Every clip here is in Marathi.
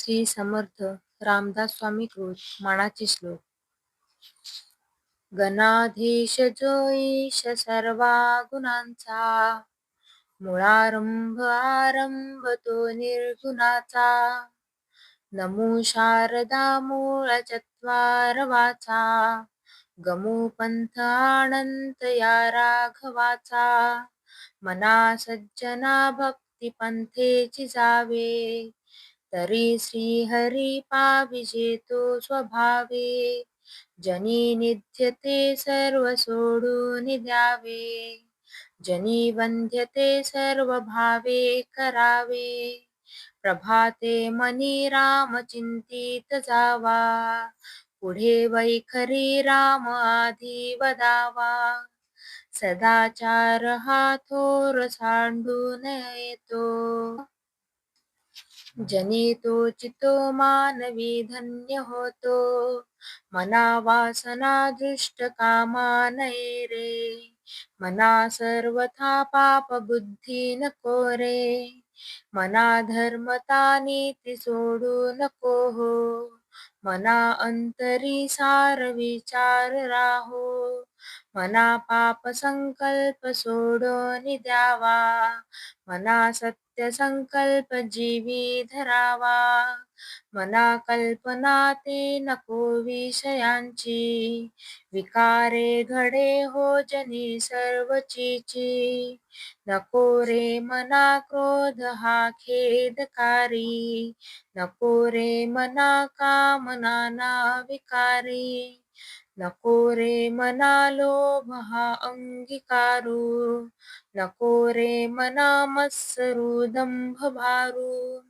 श्री समर्थ रामदास स्वामी कृत मानाचे श्लोक. गणाधीश जो ईश सर्वा गुणांचा मुळारंभ आरंभ तो निर्गुणाचा. नमो शारदा मूळ चत्वार वाचा गमो पंथ आनंत या राघवाचा. मना सज्जना भक्ती पंथेची जावे तरी श्रीहरी पाविजे तो स्वभावे जनी निध्यते सर्व सोडून द्यावे जनी वंध्यते सर्व भावे करावे प्रभाते मनी राम चिंतित जावा पुढे वैखरी राम आधी वदावा सदाचार हा थोर सांडून येतो. जनी तो चितो मानवी धन्य होतो. मना वासना दृष्ट कामा नये रे. मना सर्वथा पाप बुद्धी नको रे. मना धर्मता नीती सोडू नको हो. मना अंतरी सार विचार राहो. मना पाप संकल्प सोडून द्यावा. मना सत्य संकल्प जीवी धरावा. मना कल्पना ते नको विषयांची. विकारे घडे हो जनी सर्वचीची. नको रे मना क्रोध हा खेदकारी. नको रे मना कामना ना विकारी. नको रे मना लोभ हा अंगीकारू. नको रे मना मत्सरू दंभ भारू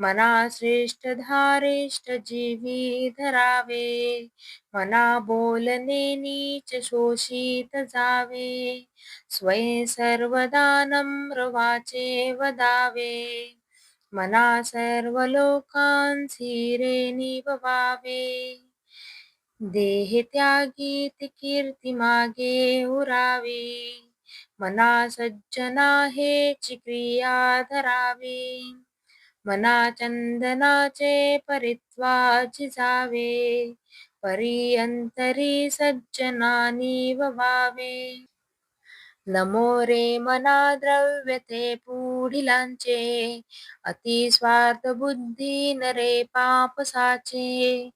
मना श्रेष्ठ धारेष्ट जीवी धरावे. मना बोलने नीच शोषित जावे. स्वयं सर्वदा नम्र वाचे वदावे. मना सर्व लोकांसी रे देह त्यागीत कीर्ती मागे उरावी. मना सज्जना हे क्रिया धरावी. मना चंदनाचे परित्वा जावे. परियंतरी सज्जनानी निववावे नमो रे मना द्रव्य ते पुढिलांचे. अतिस्वार्थ बुद्धी नरे पाप साचे.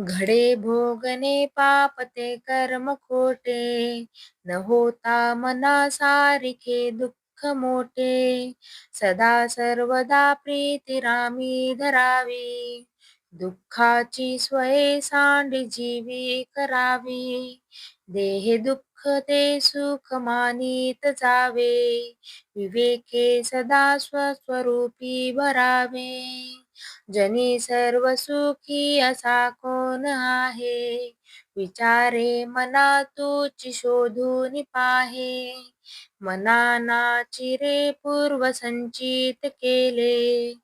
घडे भोगने पाप ते कर्म खोटे. न होता मना सारिखे दुःख मोठे. सदा सर्वदा प्रीती रामी धरावी. दुःखाची स्वये सांड जीवी करावी. देह दुःख ते सुख मानित जावे. विवेके सदा स्वस्वरूपी भरावे. जनी सर्व सुखी असा कोण आहे? विचारे मना तूची शोधून पाहे. मनाना चिरे पूर्व संचित केले.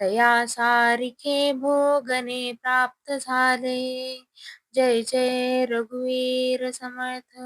तया सारिखे भोगने प्राप्त झाले. जय जय रघुवीर समर्थ.